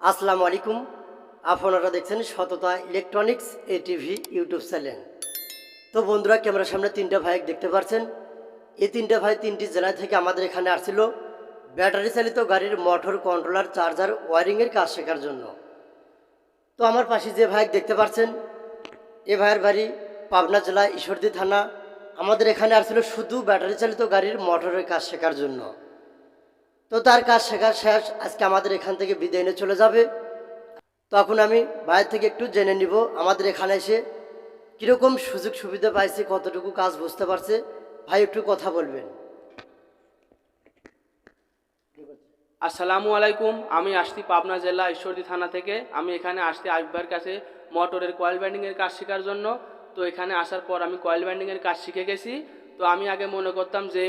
আসসালামু আলাইকুম। আপনারা দেখছেন Sotota electronics A TV YouTube channel. তো বন্ধুরা, ক্যামেরার সামনে তিনটা ভাই দেখতে পাচ্ছেন। এই তিনটা ভাই তিনটি জেলা থেকে আমাদের এখানে আসছিল ব্যাটারি চালিত গাড়ির মোটর কন্ট্রোলার, চার্জার, ওয়ারিংয়ের কাজ শেখার জন্য। তো আমার পাশে যে ভাই দেখতে পাচ্ছেন, এ ভাইয়ের বাড়ি পাবনা জেলা ঈশ্বরদী থানা। আমাদের এখানে আসছিল শুধু ব্যাটারি চালিত গাড়ির মোটরের কাজ শেখার জন্য। তো তার কাজ শেখার শেষ, আজকে আমাদের এখান থেকে বিদায় নিয়ে চলে যাবে। তখন আমি বাইরে থেকে একটু জেনে নিব, আমাদের এখানে এসে কীরকম সুযোগ সুবিধা পাইছে, কতটুকু কাজ বুঝতে পারছে। ভাই, একটু কথা বলবেন। আসসালামু আলাইকুম, আমি আসছি পাবনা জেলা ঈশ্বরদী থানা থেকে। আমি এখানে আসছি আইবার কাছে মোটরের কয়েল ব্যান্ডিংয়ের কাজ শেখার জন্য। তো এখানে আসার পর আমি কয়েল ব্যান্ডিংয়ের কাজ শিখে গেছি। তো আমি আগে মনে করতাম যে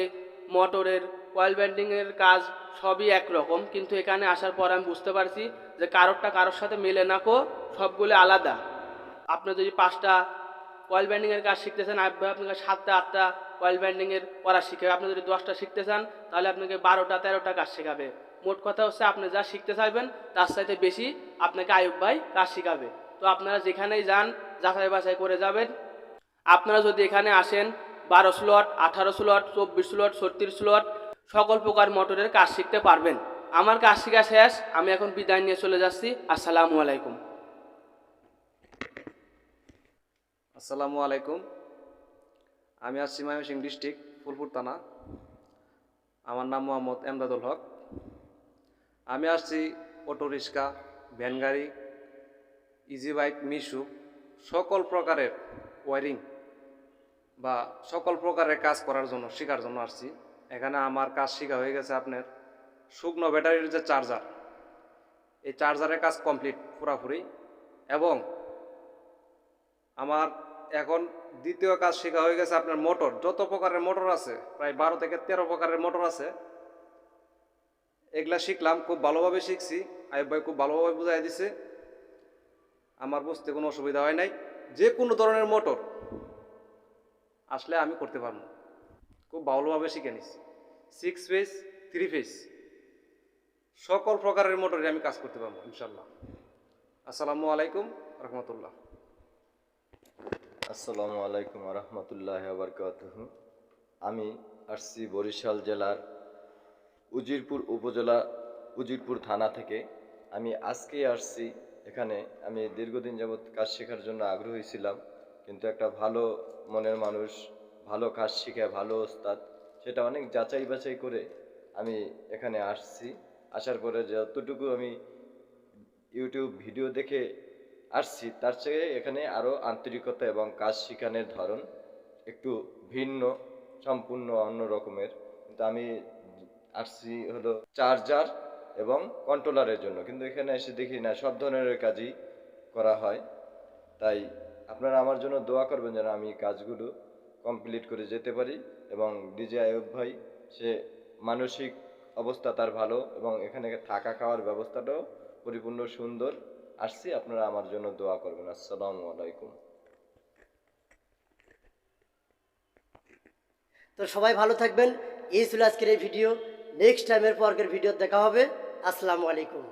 মোটরের কয়েল ব্যান্ডিংয়ের কাজ সবই একরকম, কিন্তু এখানে আসার পর আমি বুঝতে পারছি যে কারোরটা কারোর সাথে মেলে না কো, সবগুলো আলাদা। আপনি যদি পাঁচটা কয়েল ব্যান্ডিংয়ের কাজ শিখতে চান আইব আপনাকে সাতটা, আটটা কয়েল ব্যান্ডিংয়ের করা শিখাবে। আপনি যদি দশটা শিখতে চান, তাহলে আপনাকে বারোটা, তেরোটা কাজ শেখাবে। মোট কথা হচ্ছে আপনি যা শিখতে চাইবেন, তার সাথে বেশি আপনাকে আয়ুব ভাই কাজ শিখাবে। তো আপনারা যেখানেই যান, যাচাই বাছাই করে যাবেন। আপনারা যদি এখানে আসেন, বারো স্লট আঠারো স্লট চব্বিশ স্লট ছত্রিশ স্লট সকল প্রকার মোটরের কাজ শিখতে পারবেন। আমার কাজ শিখা শেষ, আমি এখন বিদায় নিয়ে চলে যাচ্ছি। আসসালামু আলাইকুম। আসসালামু আলাইকুম। আমি আসছি ময়মনসিং ডিস্ট্রিক্ট, ফুলপুর থানা। আমার নাম মোহাম্মদ এমদাদুল হক। আমি আসছি অটো, রিক্সা, ভ্যান গাড়ি, ইজি বাইক, মিশু, সকল প্রকারের ওয়ারিং বা সকল প্রকারের কাজ করার জন্য, শেখার জন্য আসছি। এখানে আমার কাজ শেখা হয়ে গেছে আপনার। শুকনো ব্যাটারির যে চার্জার এই চার্জারের কাজ কমপ্লিট পুরাপুরি। এবং আমার এখন দ্বিতীয় কাজ শেখা হয়ে গেছে আপনার মোটর যত প্রকারের মোটর আছে, প্রায় বারো থেকে তেরো প্রকারের মোটর আছে। এগুলা শিখলাম, খুব ভালোভাবে শিখছি। আইব ভাই খুব ভালোভাবে বুঝাই দিছে। আমার বুঝতে কোনো অসুবিধা হয় নাই। যে কোনো ধরনের মোটর আসলে আমি করতে পারব। খুব ভালোভাবে শিখে নিছি। সিক্স ফেস থ্রি ফেস সকল প্রকারের মোটরে আমি কাজ করতে পারব ইনশাল্লাহ আসসালামু আলাইকুম রহমতুল্লাহ। আসসালামু আলাইকুম রহমতুল্লাহ আমি আসছি বরিশাল জেলার উজিরপুর উপজেলা, উজিরপুর থানা থেকে। আমি আজকেই আসছি এখানে। আমি দীর্ঘদিন যাবৎ কাজ শেখার জন্য আগ্রহী ছিলাম, কিন্তু একটা ভালো মনের মানুষ ভালো কাজ শিখে, ভালো ওস্তাদ, সেটা অনেক যাচাই বাছাই করে আমি এখানে আসছি। আসার পরে যতটুকু আমি ইউটিউব ভিডিও দেখে আসছি, তার চেয়ে এখানে আরও আন্তরিকতা এবং কাজ শেখানোর ধরন একটু ভিন্ন, সম্পূর্ণ, অন্য রকমের। কিন্তু আমি আসছি হলো চার্জার এবং কন্ট্রোলারের জন্য। কিন্তু এখানে এসে দেখি না, সব ধরনের কাজই করা হয়। তাই আপনারা আমার জন্য দোয়া করবেন যেন আমি কাজগুলো কমপ্লিট করে যেতে পারি এবং ডিজে আয়ুব ভাই, সে মানসিক অবস্থা তার ভালো এবং এখানে থাকা খাওয়ার ব্যবস্থাটাও পরিপূর্ণ সুন্দর। আসছি, আপনারা আমার জন্য দোয়া করবেন। আসসালামু আলাইকুম। তো সবাই ভালো থাকবেন। এই ছিল আজকের এই ভিডিও। নেক্সট টাইমের পর্কের ভিডিও দেখা হবে। আসসালামু আলাইকুম।